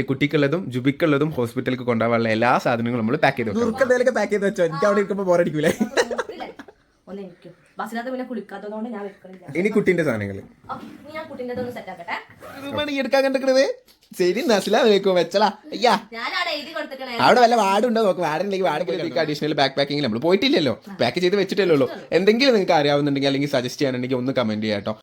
Set കുട്ടിക്കുള്ളതും ജുബിക്കുള്ളതും ഹോസ്പിറ്റലിലേക്ക് കൊണ്ടുപോകാനുള്ള എല്ലാ സാധനങ്ങളും നമ്മൾ പാക്ക് ചെയ്ത് വെക്കണം. ദുർക്കെന്തേലൊക്കെ പാക്ക് ചെയ്ത് വെച്ചോ? എനിക്ക് അവിടെ ഇരിക്കുമ്പോൾ ബോറടിക്കൂലേ? ഒന്ന് എനിക്കും. ബസ്സിനകത്ത് പിന്നെ കുളിക്കാത്തതുകൊണ്ട് ഞാൻ വെക്കണില്ല. ഇനി കുട്ടിന്റെ സാധനങ്ങൾ. ഞാൻ കുട്ടീന്റെ സെറ്റ് ആക്കട്ടെ. പണി എടുക്കാൻ കണ്ടിക്കണത് ശരി നസില വെച്ചടാ. അയ്യാ. അവിടെ വല്ല വാടുണ്ടോ? നോക്ക് വാടുണ്ടെങ്കിൽ വാർഡ് അഡീഷണൽ ബാക്ക് പാക്കിംഗ് നമ്മൾ പോയിട്ടില്ലല്ലോ. പാക്ക് ചെയ്ത് വെച്ചിട്ടല്ലേ ഉള്ളൂ. എന്തെങ്കിലും നിങ്ങൾക്ക് അറിയാവുന്നുണ്ടെങ്കിൽ അല്ലെങ്കിൽ സജസ്റ്റ് ചെയ്യാനുണ്ടെങ്കിൽ ഒന്ന് കമന്റ് ചെയ്യാം കേട്ടോ.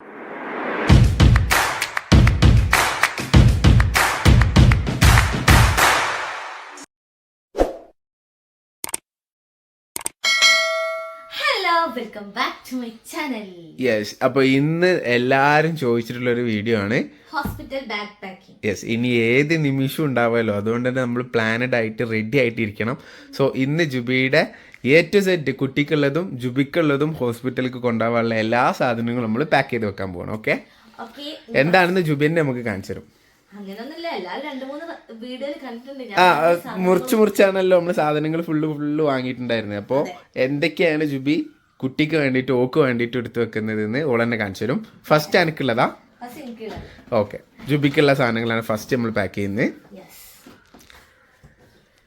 Welcome back to my channel yes അപ്പൊ ഇന്ന് എല്ലാരും ചോദിച്ചിട്ടുള്ള ഒരു വീഡിയോ ആണ്. ഹോസ്പിറ്റൽ ബാക്ക് പാക്കിംഗ് യെസ് ഇനി ഏത് നിമിഷവും ഉണ്ടാവുമല്ലോ അതുകൊണ്ട് തന്നെ നമ്മൾ പ്ലാനഡ് ആയിട്ട് റെഡി ആയിട്ടിരിക്കണം. സോ ഇന്ന് ജുബിയുടെ എ ടു സെറ്റ് കുട്ടിക്കുള്ളതും ജുബിക്കുള്ളതും ഹോസ്പിറ്റലിലേക്ക് കൊണ്ടുപോകാനുള്ള എല്ലാ സാധനങ്ങളും നമ്മൾ പാക്ക് ചെയ്ത് വെക്കാൻ പോകണം ഓക്കെ എന്താണെന്ന് ജുബിനെ നമുക്ക് കാണിച്ചു തരും. ആ മുറിച്ച് മുറിച്ചാണല്ലോ നമ്മൾ സാധനങ്ങൾ ഫുള്ള് ഫുള്ള് വാങ്ങിയിട്ടുണ്ടായിരുന്നത്. അപ്പോ എന്തൊക്കെയാണ് ജുബി? കുട്ടിക്ക് വേണ്ടിയിട്ട് ഓക്ക് വേണ്ടിയിട്ട് എടുത്തു വെക്കുന്നതെന്ന് ഓൾ തന്നെ കാണിച്ചു തരും. ഫസ്റ്റ് എനിക്കുള്ളതാ. ഓക്കെ ജുബിക്കുള്ള സാധനങ്ങളാണ് ഫസ്റ്റ് നമ്മൾ പാക്ക് ചെയ്യുന്നത്.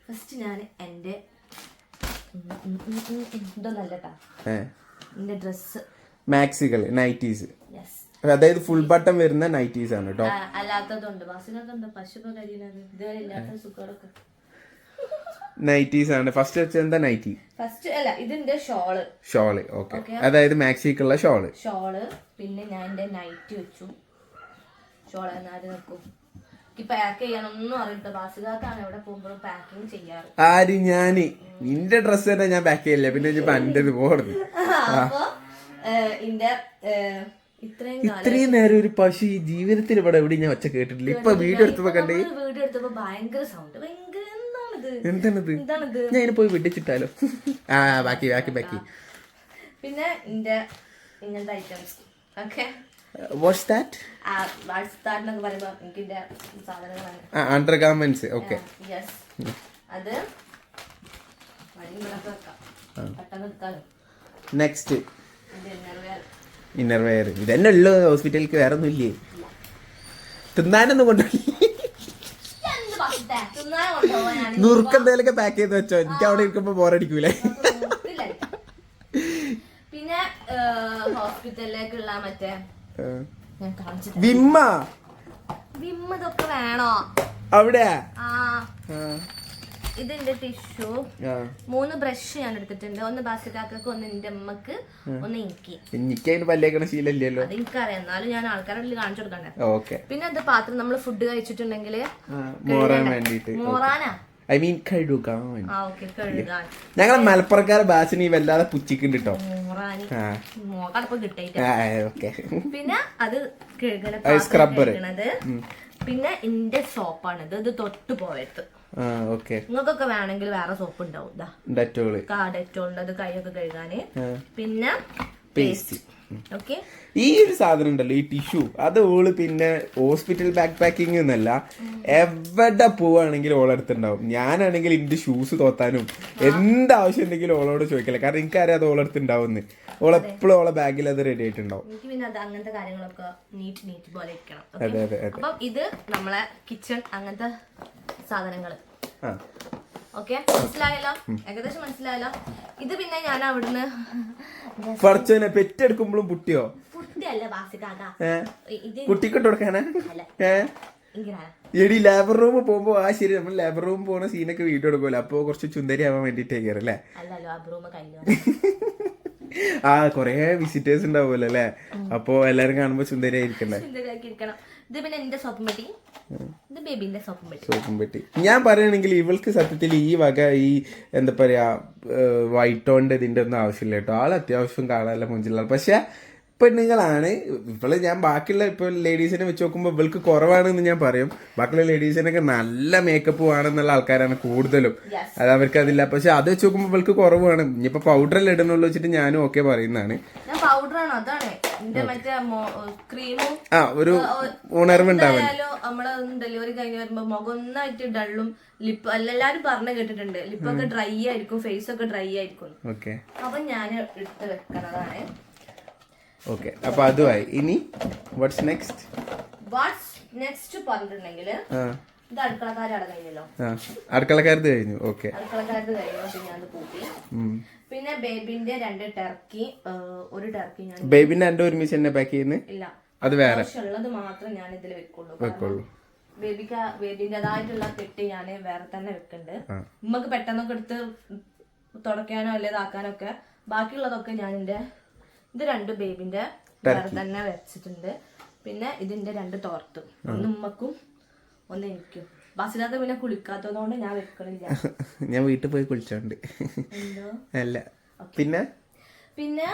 ഫസ്റ്റ് ഞാൻ എന്റെ എന്റെ ഡ്രസ്സ് മാക്സികൾ നൈറ്റീസ് അതായത് ഫുൾ ബട്ടൺ വരുന്ന നൈറ്റീസ് ആണ് കേട്ടോ അല്ലാത്തതുണ്ട്. നൈറ്റീസ് ആണ്. ഫസ്റ്റ് വെച്ചത് എന്താ നൈറ്റി ഫസ്റ്റ് അല്ല ഇതിന്റെ ഷോൾ. ഷോൾ ഓക്കെ അതായത് മാക്സിക്കുള്ള ഷോൾ. ഷോൾ പിന്നെ ഞാൻ എന്റെ നൈറ്റി വെച്ചു. ഷോൾ എന്നാൽ നോക്കൂ പാക്ക് ചെയ്യാനൊന്നും അറിയില്ല. ബാസികാക്കാണ് എവിടെ പോകുമ്പോഴും പാക്കിംഗ് ചെയ്യാറ്. ആര്? ഞാൻ. നിന്റെ ഡ്രസ്സ് തന്നെ ഞാൻ പാക്ക് ചെയ്യില്ല? പിന്നെ ഇനി പണ്ടത് പോടുന്നു അപ്പൊ ഇന്റെ ഇത്രയും ഇത്രയും നേരം ഒരു പശു ജീവിതത്തിൽ ഇവിടെ എവിടെ ഞാൻ ഒച്ച കേട്ടിട്ടില്ല. ഇപ്പൊ വീട് എടുത്തപ്പോ കണ്ടേ. വീട് എടുത്തപ്പോ ഭയങ്കര സൗണ്ട് ഭയങ്കര എന്താണിത്? ഞാൻ ഇതിനെ പോയി വെട്ടിച്ചിട്ടാലോ? ആ ബാക്കി ബാക്കി ബാക്കി. പിന്നെ എന്റെ ഇങ്ങനത്തെ ഐറ്റംസ് ഓക്കെ വാട്ട്സ് ദാറ്റ് ആ എന്നൊക്കെ പറയുമ്പോൾ എനിക്ക് എന്റെ സാധനങ്ങളാണ് ആ അണ്ടർ ഗാർമെന്റ്സ് ഓക്കെ യെസ് അത് നെക്സ്റ്റ് ഇന്നർ വെയർ ഇതന്നെ ഉള്ളു. ഹോസ്പിറ്റലിലേക്ക് വേറെ ഒന്നും ഇല്ലേ? തിന്നാനൊന്നും കൊണ്ടുപോയി എന്ത് എന്തെങ്കിലും പാക്ക് ചെയ്ത് വെച്ചോ. എനിക്ക് അവിടെ ഇരിക്കുമ്പോ ബോറടിക്കൂലേ. പിന്നെ ഹോസ്പിറ്റലിലേക്കുള്ള മറ്റേ വിമ്മ. വിമ്മ ഇതൊക്കെ വേണോ? അവിടെ ആ. ഇതിന്റെ ടിഷ്യൂ. മൂന്ന് ബ്രഷ് ഞാൻ എടുത്തിട്ടുണ്ട്. ഒന്ന് ബാസിക്കാക്കൾക്ക് ഒന്ന് എന്റെ അമ്മയ്ക്ക് ഒന്ന് എനിക്ക്. എനിക്ക് അതിന് പല്ലേക്കണ ശീലല്ലോ അത് എനിക്കറിയാം എന്നാലും ഞാൻ ആൾക്കാരുടെ ഉള്ളിൽ കാണിച്ചു കൊടുക്കണ്ടേ ഓക്കെ. പിന്നെ അത് പാത്രം നമ്മൾ ഫുഡ് കഴിച്ചിട്ടുണ്ടെങ്കിൽ മോറാൻ വേണ്ടിട്ട്. മോറാനാ? ഐ മീൻ കഴുകാൻ ഞങ്ങളെ മലപ്പുറക്കാരെ ഭാഷ വല്ലാതെ പുച്ചിക്കുണ്ട് കേട്ടോ പിന്നെ അത്. കഴുകണത്. പിന്നെ ഇന്റെ സോപ്പാണ് ഇത് തൊട്ട് പോയത് നിങ്ങൾക്കൊക്കെ വേണമെങ്കിൽ വേറെ സോപ്പ് ഉണ്ടാവും ഡെറ്റോൾ. ആ അത് കൈയൊക്കെ കഴുകാന്. പിന്നെ പേസ്റ്റ്. ഓക്കെ. ഈ ഒരു സാധനം ഉണ്ടല്ലോ ഈ ടിഷ്യൂ. അത് ഓൾ പിന്നെ ഹോസ്പിറ്റൽ ബാക്ക് പാക്കിംഗ് എന്നല്ല എവിടെ പോവാണെങ്കിലും ഓളടുത്തുണ്ടാവും ഞാനാണെങ്കിൽ എന്റെ ഷൂസ് തോത്താനും എന്താവശ്യം ഉണ്ടെങ്കിലും ഓളോട് ചോദിക്കില്ല കാരണം എനിക്കറിയാം അത് ഓളടുത്ത് ഉണ്ടാവുമെന്ന് ഓളെപ്പോഴും ഓളെ ബാഗിൽ അത് റെഡി ആയിട്ടുണ്ടാവും. എനിക്ക് പിന്നെ അത് അങ്ങനത്തെ കാര്യങ്ങളൊക്കെ നീറ്റ് നീറ്റ് പോലെ ഇരിക്കണം. അതെ അതെ അതെ. അപ്പം ഇത് നമ്മളെ കിച്ചൺ അങ്ങനത്തെ സാധനങ്ങൾ ആ. ഓക്കെ മനസ്സിലായല്ലോ? ഏകദേശം മനസ്സിലായല്ലോ? ഇത് പിന്നെ ഞാൻ അവിടുന്ന് പഠിച്ചവനെ പെറ്റെടുക്കുമ്പോഴും പുട്ടിയോ? പുട്ടിയല്ല ബാസിക്കാക്ക കുട്ടിക്കിട്ട് കൊടുക്കാനാ. എടി ലേബർ റൂം പോകുമ്പോ ആ ശരി നമ്മൾ ലേബർ റൂം പോണ സീനൊക്കെ വീഡിയോ എടുക്കുമല്ലോ അപ്പൊ കുറച്ച് ചുന്തരി ആവാൻ വേണ്ടിട്ടേ കയറല്ലേ അല്ലല്ലോ ആ കൊറേ വിസിറ്റേഴ്സ് ഉണ്ടാവുമല്ലോ അല്ലേ? അപ്പൊ എല്ലാരും കാണുമ്പോ സുന്ദരിയായിരിക്കണ്ടേ? ഇത് പിന്നെ എന്റെ സോപ്പും പെട്ടി ഇത് ബേബിന്റെ സോപ്പും പെട്ടി സോപ്പും പെട്ടി ഞാൻ പറയുകയാണെങ്കിൽ ഇവൾക്ക് സത്യത്തിൽ ഈ വക ഈ എന്താ പറയാ വൈറ്റോണ്ട് ഇതിന്റെ ഒന്നും ആവശ്യമില്ല കേട്ടോ. ആൾ അത്യാവശ്യം കാണാനുള്ള മുഞ്ചിലാണ് പക്ഷെ പെണ്ണുങ്ങളാണ്. ഇപ്പോൾ ഞാൻ ബാക്കിയുള്ള ഇപ്പൊ ലേഡീസിനെ വെച്ച് നോക്കുമ്പോൾ ഇവൾക്ക് കുറവാണെന്ന് ഞാൻ പറയും. ബാക്കിയുള്ള ലേഡീസിനൊക്കെ നല്ല മേക്കപ്പ് വേണമെന്നുള്ള ആൾക്കാരാണ് കൂടുതലും. അത് അവർക്ക് അതില്ല. പക്ഷെ അത് വെച്ച് നോക്കുമ്പോൾ ഇവൾക്ക് കുറവാണ്. ഇനിയിപ്പോ പൗഡറെല്ലാം ഇടണുള്ളൂ വെച്ചിട്ട് ഞാനും ഓക്കെ പറയുന്നതാണ്. ആ ഒരു ഉണർവുണ്ടാവാൻ എന്തായാലും നമ്മൾ ഡെലിവറി കഴിഞ്ഞ് വരുമ്പോ മുഖം ഒന്നായിട്ട് ഡള്ളും ലിപ്പ് എല്ലാരും പറഞ്ഞു കേട്ടിട്ടുണ്ട്. ലിപ്പൊക്കെ ഡ്രൈ ആയിരിക്കും ഫേസ് ഒക്കെ ഡ്രൈ ആയിരിക്കും. അപ്പൊ ഞാൻ എടുത്ത് വെക്കണതാണ്. ഓക്കെ അപ്പൊ അതുമായി ഇനി വാട്ട്സ് നെക്സ്റ്റ് വാട്ട്സ് നെക്സ്റ്റ് പറഞ്ഞിട്ടുണ്ടെങ്കിൽ ഇത് അടുക്കളക്കാരടെ കഴിഞ്ഞല്ലോ. അടുക്കളക്കാരത് കഴിഞ്ഞു. ഓക്കെ അടുക്കളക്കാരത് കഴിഞ്ഞു പിന്നെ ഞാൻ കൂട്ടി. പിന്നെ ബേബിന്റെ രണ്ട് ടർക്കി ഒരു ടർക്കി ഞാൻ ബേബിന്റെ രണ്ട് ഒരുമിച്ച് തന്നെ പാക്ക് ചെയ്യുന്നത് ഇല്ല. അത് വേറെ. ഉള്ളത് മാത്രം ഞാൻ ഇതിൽ വെക്കുള്ളൂ. വെക്കുള്ളൂ. ബേബിക്ക് ബേബിന്റെതായിട്ടുള്ള കെട്ട് ഞാൻ വേറെ തന്നെ വെക്കുന്നുണ്ട് നമുക്ക് പെട്ടെന്നൊക്കെ എടുത്ത് തുടയ്ക്കാനോ അല്ലെ ഇതാക്കാനോ ഒക്കെ ബാക്കിയുള്ളതൊക്കെ ഞാൻ എന്റെ ഇത് രണ്ട് ബേബിന്റെ തന്നെ വെച്ചിട്ടുണ്ട്. പിന്നെ ഇതിന്റെ രണ്ട് തോർത്ത്. ഒന്ന് ഉമ്മക്കും ഒന്ന് എനിക്കും. ബസ്സിനകത്ത് പിന്നെ കുളിക്കാത്തതുകൊണ്ട് ഞാൻ വെക്കണില്ല. ഞാൻ വീട്ടിൽ പോയി കുളിച്ചോണ്ട്. അല്ല. പിന്നെ? പിന്നെ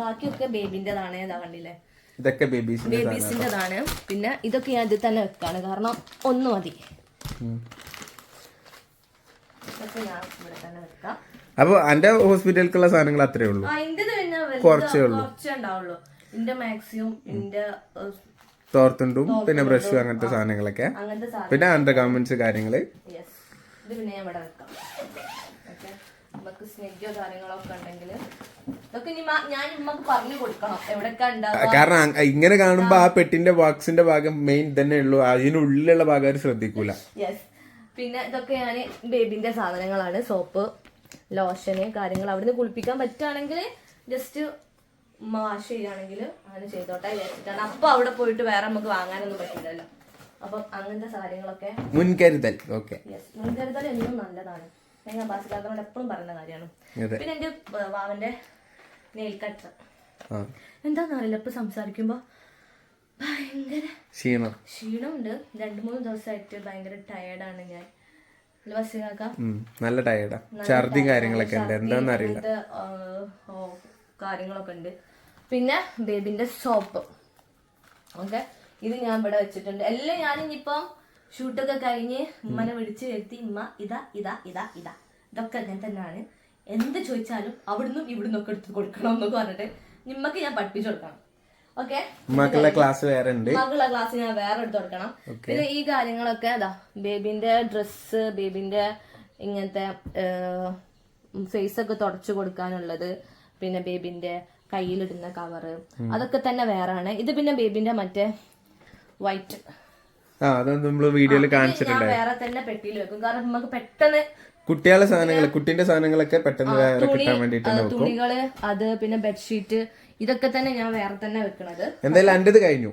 ബാക്കിയൊക്കെ ബേബിന്റെതാണ്. ഏതാ കണ്ടില്ലേ? ഇതൊക്കെ ബേബീസിന്റെതാണ്. ബേബീസിന്റെതാണ് പിന്നെ ഇതൊക്കെ ഞാൻ ഇതിൽ തന്നെ വെക്കാണ്. കാരണം ഒന്ന് മതി. ഇതൊക്കെ ഞാൻ ഇവിടെ തന്നെ വെക്കാം. അപ്പൊ എന്റെ ഹോസ്പിറ്റലിലേക്കുള്ള സാധനങ്ങൾ അത്രേ ഉള്ളൂ. കുറച്ചേ ഉള്ളൂ. തോർത്തുണ്ടും പിന്നെ ബ്രഷും അങ്ങനത്തെ സാധനങ്ങളൊക്കെ. പിന്നെ അണ്ടർ ഗാർമെന്റ്സ് കാര്യങ്ങൾ. കാരണം ഇങ്ങനെ കാണുമ്പോ ആ പെട്ടിന്റെ ബോക്സിന്റെ ഭാഗം മെയിൻ തന്നെ ഉള്ളൂ. അതിനുള്ളിലുള്ള ഭാഗം അവർ ശ്രദ്ധിക്കൂല. പിന്നെ ഇതൊക്കെ ഞാൻ ബേബിന്റെ സാധനങ്ങളാണ്. സോപ്പ് ലോഷന് കാര്യങ്ങൾ അവിടുന്ന് കുളിപ്പിക്കാൻ പറ്റുകയാണെങ്കിൽ ജസ്റ്റ് വാഷ് ചെയ്യുകയാണെങ്കിൽ അങ്ങനെ ചെയ്തോട്ടെ വിചാരിച്ചിട്ടാണ്. അപ്പൊ അവിടെ പോയിട്ട് വേറെ നമുക്ക് വാങ്ങാനൊന്നും പറ്റില്ലല്ലോ. അപ്പം അങ്ങനത്തെ കാര്യങ്ങളൊക്കെ മുൻകരുതൽ. ഓക്കെ. യെസ് മുൻകരുതൽ എന്നും നല്ലതാണ്. ഞാൻ ബാസിക്കാരനോട് എപ്പോഴും പറയുന്ന കാര്യമാണ്. പിന്നെ എന്റെ വാവന്റെ നെയിൽ കട്ടർ ആ. എന്താണെന്നറിയില്ല ഇപ്പൊ സംസാരിക്കുമ്പോ ഭയങ്കര ക്ഷീണം. ക്ഷീണമുണ്ട്. രണ്ട് മൂന്ന് ദിവസമായിട്ട് ഭയങ്കര ടയേർഡാണ് ഞാൻ. നല്ല ടയർഡാ ഛർദിയും കാര്യങ്ങളൊക്കെ ഉണ്ട്. എന്താന്ന് അറിയില്ല. കാര്യങ്ങളൊക്കെ ഉണ്ട്. പിന്നെ ബേബിന്റെ സോപ്പ് ഓക്കെ? ഇത് ഞാൻ ഇവിടെ വെച്ചിട്ടുണ്ട്. എല്ലാം ഞാൻ ഇനിയിപ്പം ഷൂട്ടൊക്കെ കഴിഞ്ഞ് ഉമ്മനെ വിളിച്ച് വരുത്തി. ഉമ്മ ഇതാ ഇതാ ഇതാ ഇതാ. ഇതൊക്കെ അങ്ങനെ തന്നെയാണ്. എന്ത് ചോദിച്ചാലും അവിടുന്നും ഇവിടുന്നൊക്കെ എടുത്ത് കൊടുക്കണം എന്നൊക്കെ പറഞ്ഞിട്ട്. നിമ്മക്ക് ഞാൻ പഠിപ്പിച്ചു കൊടുക്കണം. ഓക്കെ? മക്കളുടെ ക്ലാസ് വേറെ ഉണ്ട് മകളുടെ ക്ലാസ് ഞാൻ വേറെ എടുത്ത് കൊടുക്കണം. പിന്നെ ഈ കാര്യങ്ങളൊക്കെ അതാ ബേബിന്റെ ഡ്രസ് ബേബിന്റെ ഇങ്ങനത്തെ ഫേസ് ഒക്കെ തുടച്ചു കൊടുക്കാനുള്ളത് പിന്നെ ബേബിന്റെ കയ്യിലിടുന്ന കവറ് അതൊക്കെ തന്നെ വേറാണ്. ഇത് പിന്നെ ബേബിന്റെ മറ്റേ വൈറ്റ് ആ അത് നമ്മൾ വീഡിയോയിൽ കാണിച്ചിട്ടുണ്ട് വേറെ തന്നെ പെട്ടിയിൽ വെക്കും. കാരണം നമുക്ക് പെട്ടെന്ന് കുട്ടികളുടെ സാധനങ്ങൾ കുട്ടിന്റെ സാധനങ്ങളൊക്കെ പെട്ടെന്ന് വേറെ കിട്ടാൻ വേണ്ടിട്ടാണ് തുണികൾ അത് പിന്നെ ബെഡ്ഷീറ്റ് ഇതൊക്കെ തന്നെ ഞാൻ വേറെ തന്നെ വെക്കണത്. എന്തായാലും എന്റേത് കഴിഞ്ഞു.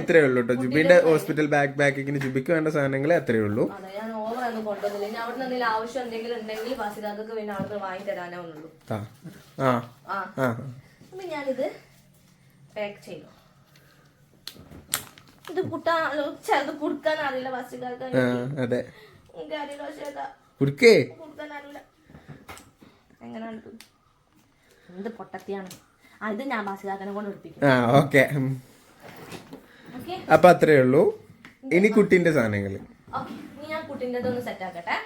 ഇത്രേ ഉള്ളൂ കേട്ടോ. ജുബിന്റെ ഹോസ്പിറ്റൽ ബാക്ക് പാക്കിങ്ങിന് ജുബിക്ക് വേണ്ട സാധനങ്ങളെ അത്രേ ഉള്ളൂ. അതെ കുടുക്കേ? എന്ത് പൊട്ടത്തിയാണ്? ഞാൻ ബസ്സുകാരനെ കൊണ്ട് എടുപ്പിക്കും ആ ഓക്കെ. അപ്പൊ അത്രേ ഉള്ളൂ. ഇനി കുട്ടിന്റെ സാധനങ്ങൾ ഓക്കെ. ഇനി ഞാൻ കുട്ടിന്റെ ഒന്ന് സെറ്റ് ആക്കട്ടെ.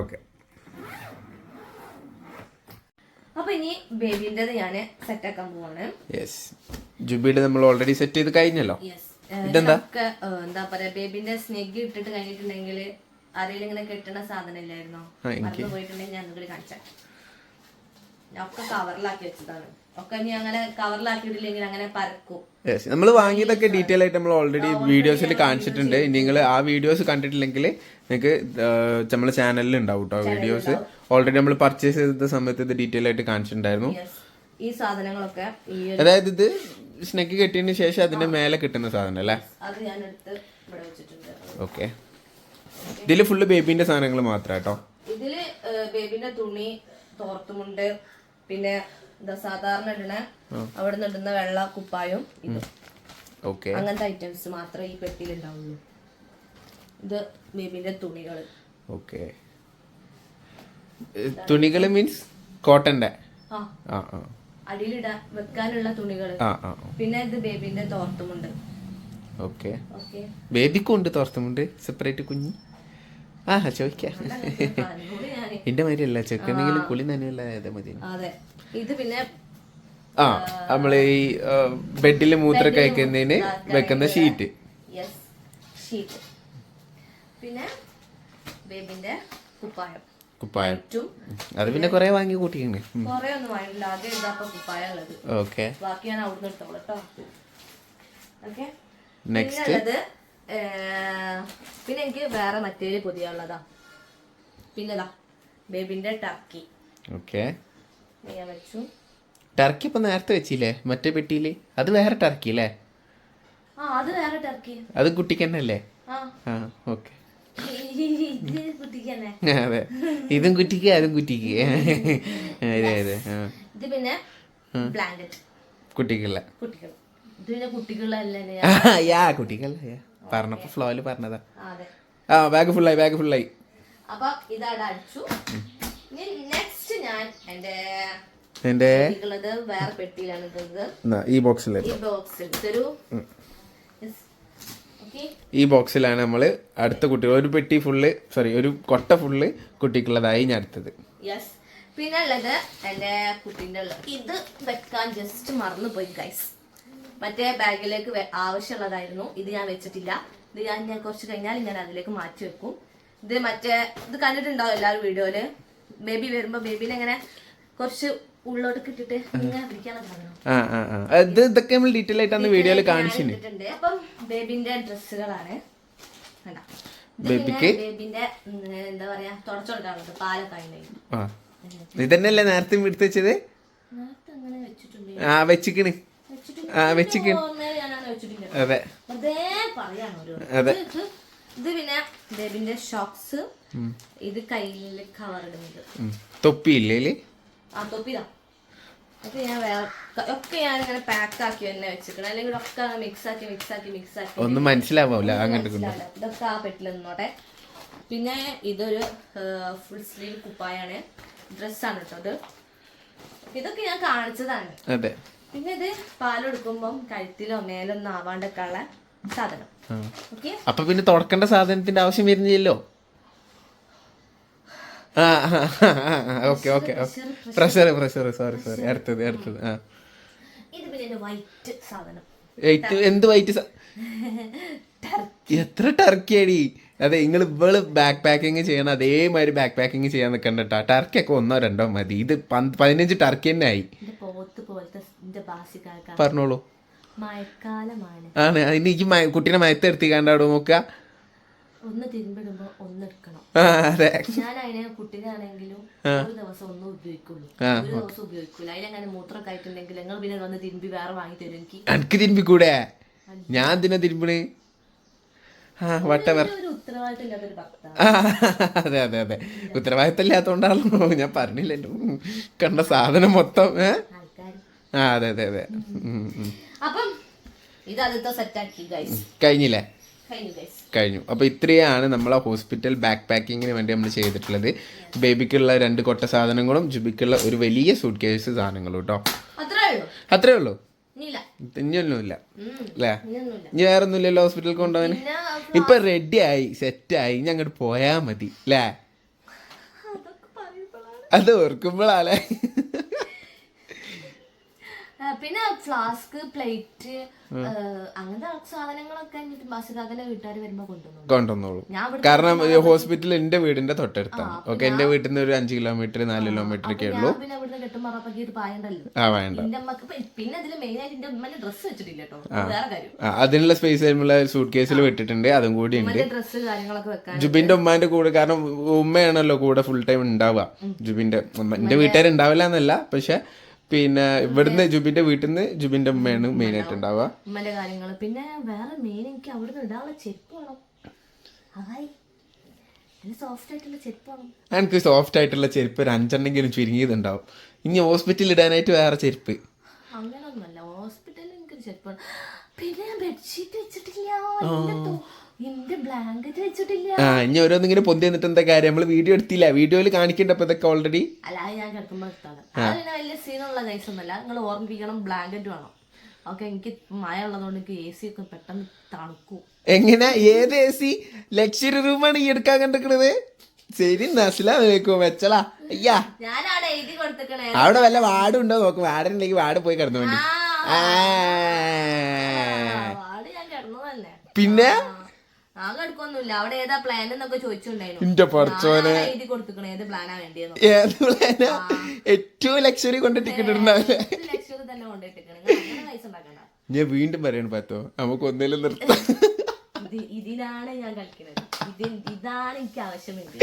ഓക്കെ. അപ്പൊ ഇനി ബേബിന്റെത് ഞാൻ സെറ്റ് ആക്കാൻ പോവാണ്. യെസ് ജുബിയുടെ നമ്മൾ ഓൾറെഡി സെറ്റ് ചെയ്ത് കഴിഞ്ഞല്ലോ. യെസ് ഇതെന്താ? എന്താ പറയാ ബേബിന്റെ സ്നെഗ് ഇട്ടിട്ട് കഴിഞ്ഞിട്ടുണ്ടെങ്കിൽ ആരെങ്കിലും ഇങ്ങനെ കെട്ടണ സാധനം ഇല്ലായിരുന്നോ. മറന്നു പോയിട്ടുണ്ടെങ്കിൽ ഞാൻ നിങ്ങൾ കാണിച്ച. ഞാൻ ഒക്കെ കവറിലാക്കി വെച്ചതാണ്. നമ്മൾ വാങ്ങിയതൊക്കെ ഡീറ്റെയിൽ ആയിട്ട് നമ്മൾ ഓൾറെഡി വീഡിയോസിൽ കാണിച്ചിട്ടുണ്ട്. നിങ്ങൾ ആ വീഡിയോസ് കണ്ടിട്ടില്ലെങ്കിൽ നിങ്ങൾക്ക് നമ്മളെ ചാനലിൽ ഉണ്ടാവും കേട്ടോ വീഡിയോസ് ഓൾറെഡി നമ്മൾ പർച്ചേസ് ചെയ്ത സമയത്ത് ഇത് ഡീറ്റെയിൽ ആയിട്ട് കാണിച്ചിട്ടുണ്ടായിരുന്നു. ഈ സാധനങ്ങളൊക്കെ അതായത് ഇത് സ്നെക്ക് കെട്ടിയതിന് ശേഷം അതിന്റെ മേലെ കിട്ടുന്ന സാധനം അല്ലേ? ഓക്കെ ഇതിൽ ഫുള്ള് ബേബിന്റെ സാധനങ്ങൾ മാത്രം കേട്ടോ ഇതിൽ ബേബിന്റെ തുണി തോർത്തുമുണ്ട്. പിന്നെ സാധാരണ ഇടണ അവിടെ നിന്ന് ഇടുന്ന വെള്ള കുപ്പായും ഓക്കെ. അങ്ങനത്തെ ഐറ്റംസ് മാത്രമേ ഈ പെട്ടിയിൽ ഉണ്ടാവുള്ളൂ ഇത് ബേബിന്റെ തുണികൾ ഓക്കെ. തുണികൾ മീൻസ് കോട്ടന്റെ അടിയിലിടാൻ വെക്കാനുള്ള തുണികൾ പിന്നെ ഇത് ബേബിന്റെ തോർത്തുമുണ്ട്. ഓക്കെ. ബേബിക്കും ഉണ്ട് തോർത്തുമുണ്ട്. സെപ്പറേറ്റ് കുഞ്ഞി. ആ ചോദിക്കാം. എന്റെ മാതിരി അല്ല ചെക്കണെങ്കിൽ കുളി നനയല്ല അതേ മതി. അതെ. ഇത് പിന്നെ ആ നമ്മൾ ഈ ബെഡിൽ മൂത്ര കഴിക്കുന്നതിന് വെക്കുന്ന ഷീറ്റ്. ഷീറ്റ്. പിന്നെ ബേബിന്റെ കുപ്പായം. കുപ്പായം. അത് പിന്നെ കുറെ വാങ്ങി കൂട്ടിയാണ് കൊറേ ഒന്നും വാങ്ങില്ല ആകെ ഇതാപ്പ കുപ്പായം ഉള്ളത് ഓക്കെ ബാക്കി ഞാൻ അവിടുന്ന് എടുത്തോളട്ടോ ഓക്കെ നെക്സ്റ്റ് പിന്നെ എനിക്ക് വേറെ മറ്റേ പുതിയ ഉള്ളതാ പിന്നെതാ ബേബിന്റെ ടർക്കി. ഓക്കെ. ഞാൻ വെച്ചു. ടർക്കി ഇപ്പൊ നേരത്തെ വെച്ചില്ലേ? മറ്റേ പെട്ടിയിൽ? അത് വേറെ ടർക്കി അല്ലേ? ആ അത് വേറെ ടർക്കി. അത് കുട്ടിക്ക് തന്നെ അല്ലേ ആ ഓക്കെ. അതെ. ഇതും കുറ്റിക്ക് അതും കുറ്റിക്ക് അതെ അതെ ഇത് പിന്നെ ബ്ലാങ്കറ്റ്. കുട്ടിക്കല്ല കുട്ടികൾ പറഞ്ഞപ്പോ ഫ്ലോയിൽ പറഞ്ഞതാ. ആ ബാഗ് ഫുള്ളായി ബാഗ് ഫുള്ളായി അപ്പൊ ഇതാണ് അടിച്ചു. ഇനി നെക്സ്റ്റ് ഞാൻ എന്റെ എന്റെ വേറെ പെട്ടിയിലാണ് ഈ ബോക്സിൽ ഈ ബോക്സിൽ ബോക്സിലാണ് നമ്മൾ അടുത്ത കുട്ടികൾ ഒരു പെട്ടി ഫുള്ള് സോറി ഒരു കൊട്ട ഫുള്ള് കുട്ടിക്കുള്ളതായി ഞാൻ അടുത്തത് പിന്നെ ഉള്ളത് എന്റെ കുട്ടീന്റെ ഉള്ളത് ഇത് വെക്കാൻ ജസ്റ്റ് മറന്നു പോയി ഗൈസ് മറ്റേ ബാഗിലേക്ക് ആവശ്യമുള്ളതായിരുന്നു. ഇത് ഞാൻ വെച്ചിട്ടില്ല. ഇത് ഞാൻ ഞാൻ കുറച്ച് കഴിഞ്ഞാൽ ഞാൻ അതിലേക്ക് മാറ്റി വെക്കും. ഇത് മറ്റേ ഇത് കണ്ടിട്ടുണ്ടാവും എല്ലാവരും വീഡിയോയിൽ. ബേബി വരുമ്പോ ബേബിനെ ഇങ്ങനെ കുറച്ച് ഉള്ളോട്ട് ഇട്ടിട്ട് ഇങ്ങനെ ഇത് ഇതൊക്കെ നമ്മൾ ഡീറ്റെയിൽ ആയിട്ട് അന്ന് വീഡിയോയിൽ കാണിച്ചിട്ടുണ്ട് അപ്പം ബേബിന്റെ ഡ്രസ്സുകളാണ്. ബേബിക്ക്? ബേബിന്റെ എന്താ പറയാ തുടച്ചു കൊടുക്കാനുള്ളത് പാലൊക്കെ ഇതന്നെയല്ലേ നേരത്തെ എടുത്ത് വെച്ചത്? നേരത്തെ അങ്ങനെ വെച്ചിട്ടുണ്ട്. ആ വെച്ചിക്കണ്. വെച്ചിട്ടില്ല അതെ. ഇത് പിന്നെ ബേബിന്റെ ഷോക്സ് ഇത് കയ്യിൽ കവർ ഇടുന്നത് തൊപ്പി ഇല്ലേ? ആ തൊപ്പിതാ. അപ്പൊ ഞാൻ ഒക്കെ ഞാൻ ഇങ്ങനെ പാക്ക് ആക്കി തന്നെ വെച്ചിരിക്കണം. അല്ലെങ്കിൽ ഒക്കെ മിക്സ് ആക്കി മിക്സ് ആക്കി മിക്സ് ആക്കി ഒന്നും മനസ്സിലാവില്ല അങ്ങോട്ട് മനസ്സിലാവില്ല. ഇതൊക്കെ ആ പെട്ടിൽ നിന്നോട്ടെ. പിന്നെ ഇതൊരു ഫുൾ സ്ലീവ് കുപ്പായാണ്. ഡ്രസ്സാണ് കേട്ടോ ഇത്. ഇതൊക്കെ ഞാൻ കാണിച്ചതാണ്. അതെ. പിന്നെ ഇത് പാലെടുക്കുമ്പം കഴുത്തിലോ മേലൊന്നും ആവാണ്ടൊക്കെ ഉള്ള സാധനം. ഓക്കെ അപ്പൊ പിന്നെ തുറക്കേണ്ട സാധനത്തിന്റെ ആവശ്യം വരുന്നില്ലല്ലോ? Okay okay pressure pressure sorry sorry അടുത്തത് അടുത്തത് ആ. ഇത് പിന്നെ വൈറ്റ് സാധനം. എന്ത് വൈറ്റ് എത്ര ടർക്കി അടി അതെ നിങ്ങൾ ഇവൾ ബാക്ക് പാക്കിങ് ചെയ്യണം അതേമാതിരി ബാക്ക് പാക്കിങ് ചെയ്യാൻ നിൽക്കണ്ട കേട്ടോ ടർക്കി ഒക്കെ ഒന്നോ രണ്ടോ മതി. ഇത് പതിനഞ്ച് ടർക്കി തന്നെ ആയി പറഞ്ഞോളൂ. ആണ്. അതിന് ഈ കുട്ടീനെ മയത്തെടുത്തി കണ്ടാടോ നോക്കുക ഒന്ന് തിരുമ്പിടുമ്പോ ഒന്ന് എടുക്കണം. ഞാൻ അതിനെ ഒരു ദിവസം ഒന്നും ഉപയോഗിക്കുള്ളൂ. ഒരു ദിവസം ഉപയോഗിക്കൂല. അതിലങ്ങനെ മൂത്രമൊക്കെ ആയിട്ടുണ്ടെങ്കിൽ നിങ്ങൾ പിന്നെ വന്ന് തിരുമ്പി വേറെ വാങ്ങി തരും എനിക്ക്? എനിക്ക് തിരുമ്പിക്കൂടെ? ഞാൻ എന്തിനാ തിരുമ്പണ്? വട്ടവർ. അതെ അതെ അതെ. ഉത്തരവാദിത്തം ഞാൻ പറഞ്ഞില്ല. കണ്ട സാധനം മൊത്തം ഏ? ആ അതെ അതെ അതെ. കഴിഞ്ഞില്ലേ? കഴിഞ്ഞു അപ്പൊ കഴിഞ്ഞു. അപ്പോൾ ഇത്രയാണ് നമ്മളെ ഹോസ്പിറ്റൽ ബാക്ക് പാക്കിങ്ങിന് വേണ്ടി നമ്മൾ ചെയ്തിട്ടുള്ളത്. ബേബിക്കുള്ള രണ്ട് കൊട്ട സാധനങ്ങളും ജുബിക്കുള്ള ഒരു വലിയ സൂട്ട് കേസ് സാധനങ്ങളും കേട്ടോ അത്രേ ഉള്ളൂ. ഇനിയൊന്നുമില്ല. അല്ലേ? ഇനി വേറെ ഒന്നുമില്ലല്ലോ ഹോസ്പിറ്റലിൽ കൊണ്ടുപോകാൻ ഇപ്പൊ റെഡി ആയി സെറ്റ് ആയി ഇനി അങ്ങോട്ട് പോയാ മതി അല്ലേ? അത് ഓർക്കുമ്പോഴാലേ പിന്നെ ഫ്ലാസ്ക് പ്ലേറ്റ് അങ്ങനത്തെ സാധനങ്ങളൊക്കെ ബസ്സുകാരന്റെ വീട്ടുകാർ വരുമ്പോ കൊണ്ടുവന്നു കൊണ്ടുവന്നോളൂ. കാരണം ഹോസ്പിറ്റൽ എന്റെ വീടിന്റെ തൊട്ടടുത്താണ്. ഓക്കെ എന്റെ വീട്ടിൽ നിന്ന് ഒരു അഞ്ച് കിലോമീറ്റർ നാല് കിലോമീറ്റർ ഒക്കെ ഉള്ളൂ. പിന്നെ അവിടുന്ന് കെട്ടുമ്പോൾ ഉറപ്പാക്കി ഇത് പായണ്ടല്ലോ. ആ വേണ്ട എന്റെ അമ്മയ്ക്ക് പിന്നെ അതിൽ മെയിൻ ആയിട്ട് എന്റെ ഉമ്മന്റെ ഡ്രസ്സ് വെച്ചിട്ടില്ല കേട്ടോ വേറെ കാര്യം. അതിനുള്ള സ്പേസ് ആയിട്ടുള്ള സൂട്ട് കേസിൽ വിട്ടിട്ടുണ്ട്. അതും കൂടി ഉണ്ട്. ഡ്രസ്സ് കാര്യങ്ങളൊക്കെ വെക്കാൻ ജുബിന്റെ ഉമ്മാന്റെ കൂടെ കാരണം ഉമ്മയാണല്ലോ കൂടെ ഫുൾ ടൈം ഉണ്ടാവുക. ജുബിന്റെ ഉമ്മ എന്റെ വീട്ടുകാർ ഉണ്ടാവില്ല എന്നല്ല പക്ഷെ പിന്നെ ഇവിടുന്ന് ജുബിന്റെ വീട്ടിൽ നിന്ന് ജുബിന്റെ ഉമ്മയാണ് മെയിൻ ആയിട്ട് ഉണ്ടാവുക ഉമ്മന്റെ കാര്യങ്ങൾ പിന്നെ വേറെ മെയിൻ എനിക്ക് അവിടുന്ന് ഇടാനുള്ള ചെരുപ്പ് വേണം. ഹായ് സോഫ്റ്റ് ആയിട്ടുള്ള ചെരുപ്പ് വേണം. എനിക്ക് സോഫ്റ്റ് ആയിട്ടുള്ള ചെരുപ്പ് ഒരു അഞ്ചെണ്ണെങ്കിലും ചുരുങ്ങിയതുണ്ടാവും. ഇനി ഹോസ്പിറ്റലിൽ ഇടാനായിട്ട് വേറെ ചെരുപ്പ്. അങ്ങനെയൊന്നുമല്ല ഹോസ്പിറ്റലിൽ എനിക്കൊരു ചെരുപ്പ് പിന്നെ ബെഡ്ഷീറ്റ് വെച്ചിട്ടില്ല. എന്റെ തൊ- എന്റെ ബ്ലാങ്കറ്റ് വെച്ചിട്ടില്ല. ആ ഇനി ഓരോന്നിങ്ങനെ പൊന്തി എന്നിട്ട് എന്താ കാര്യം? നമ്മൾ വീഡിയോ എടുത്തില്ല. വീഡിയോയിൽ കാണിക്കണ്ടപ്പോ ഇതൊക്കെ ഓൾറെഡി അല്ലാതെ ഞാൻ കിടക്കുമ്പോൾ എടുത്താണ് അത് പിന്നെ വലിയ സീനുള്ള കേസൊന്നുമല്ല നിങ്ങൾ ഓർമ്മിപ്പിക്കണം ബ്ലാങ്കറ്റ് വേണം. ഓക്കെ എനിക്ക് മഴ ഉള്ളതുകൊണ്ട് എനിക്ക് എ സി ഒക്കെ പെട്ടെന്ന് തണുക്കും. എങ്ങനെ? ഏത് എ സി ലക്ഷറി റൂമാണ് ഈ എടുക്കാൻ കണ്ടിരിക്കണത്. ശരി നസ്ലാമലേക്കും വെച്ചളാ. അയ്യാ. എഴുതി കൊടുത്തിക്കണേ അവിടെ വല്ല വാടുണ്ടോ? നോക്കും വാടുണ്ടെങ്കിൽ വാട് പോയി കിടന്നു വേണ്ടി ആ, ആ. പിന്നെ? ഇന്റെ കൊടുത്തിക്കണേ ഏത് പ്ലാനാ ഏറ്റവും ലക്ഷറി കൊണ്ട് ടിക്കറ്റ് ഉണ്ടാക്കണ്ട. ഞാൻ വീണ്ടും പറയണ പറ്റോ നമുക്ക് ഒന്നേലും നിർത്താം. ഇത് ഇത് ഇതിനാണ് ഞാൻ കളിക്കുന്നത് ഇതാണ് എനിക്ക് ആവശ്യമുണ്ട്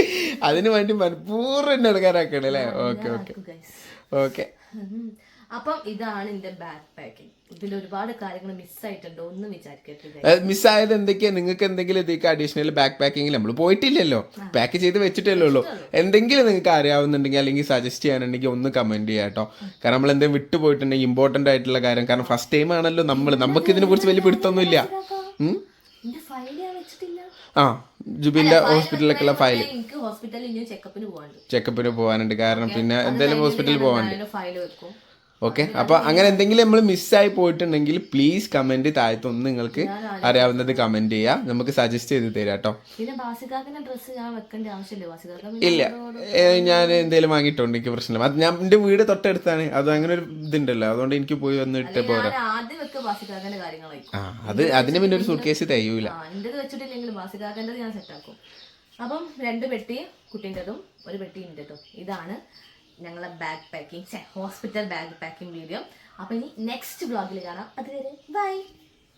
അതിന് വേണ്ടി മനഃപൂർവം ഓക്കെ ഓക്കെ. ഓക്കെ. അപ്പം ഇതാണ് എന്റെ ബാക്ക് പാക്കിംഗ് ഇതിൽ ഒരുപാട് കാര്യങ്ങൾ മിസ്സായിട്ടുണ്ട് ഒന്നും guys. മിസ്സായത് എന്തൊക്കെയാ? നിങ്ങൾക്ക് എന്തെങ്കിലും ഇതൊക്കെ അഡീഷണൽ ബാക്ക് പാക്കിങ്ങിൽ നമ്മൾ പോയിട്ടില്ലല്ലോ. പാക്ക് ചെയ്ത് വെച്ചിട്ടല്ലേ ഉള്ളൂ. എന്തെങ്കിലും നിങ്ങൾക്ക് അറിയാവുന്നുണ്ടെങ്കിൽ അല്ലെങ്കിൽ സജസ്റ്റ് ചെയ്യാനുണ്ടെങ്കിൽ ഒന്ന് കമന്റ് ചെയ്യാം കേട്ടോ. കാരണം നമ്മൾ എന്തെങ്കിലും വിട്ടുപോയിട്ടുണ്ടെങ്കിൽ ഇമ്പോർട്ടന്റ് ആയിട്ടുള്ള കാര്യം. കാരണം ഫസ്റ്റ് ടൈം ആണല്ലോ നമ്മൾ. നമുക്ക് ഇതിനെ കുറിച്ച് വലിയ പിടുത്തൊന്നുമില്ല ആ ജുബിന്റെ ഫയൽ എനിക്ക് ഹോസ്പിറ്റലിൽ ഇനി ചെക്കപ്പിന് പോകാനുണ്ട് കാരണം പിന്നെ എന്തായാലും ഹോസ്പിറ്റലിൽ പോകാനുണ്ട് ഫയൽ വെക്കും. ഓക്കെ അപ്പൊ അങ്ങനെ എന്തെങ്കിലും നമ്മൾ മിസ്സായി പോയിട്ടുണ്ടെങ്കിൽ പ്ലീസ് കമന്റ് താഴത്തൊന്ന് നിങ്ങൾക്ക് അറിയാവുന്നത് കമന്റ് ചെയ്യാം. നമുക്ക് സജസ്റ്റ് ചെയ്ത് തരാം കേട്ടോ. ഇല്ല. ഞാൻ എന്തെങ്കിലും വാങ്ങിയിട്ടുണ്ട് എനിക്ക് പ്രശ്നമില്ല അത് ഞാൻ എന്റെ വീട് തൊട്ടടുത്താണ്. അത് അങ്ങനെ ഒരു ഇതുണ്ടല്ലോ. അതുകൊണ്ട് എനിക്ക് പോയി പോരാ. വെക്ക ബാസികാക്കന്റെ കാര്യങ്ങളായിരിക്കും ആ അത് അതിന് പിന്നെ ഒരു സൂട്ട് കേസ് തികയൂല വെച്ചിട്ടില്ലെങ്കിൽ ബാസികാക്കന്റെത് ഞാൻ സെറ്റാക്കും അപ്പം രണ്ട് പെട്ടി കുട്ടീന്റെതും ഒരു പെട്ടി എന്റെതും ഇതാണ് ഞങ്ങളെ bag packing hospital bag packing video അപ്പോൾ ഇനി നെക്സ്റ്റ് ബ്ലോഗിൽ കാണാം. അതുവരെ ബൈ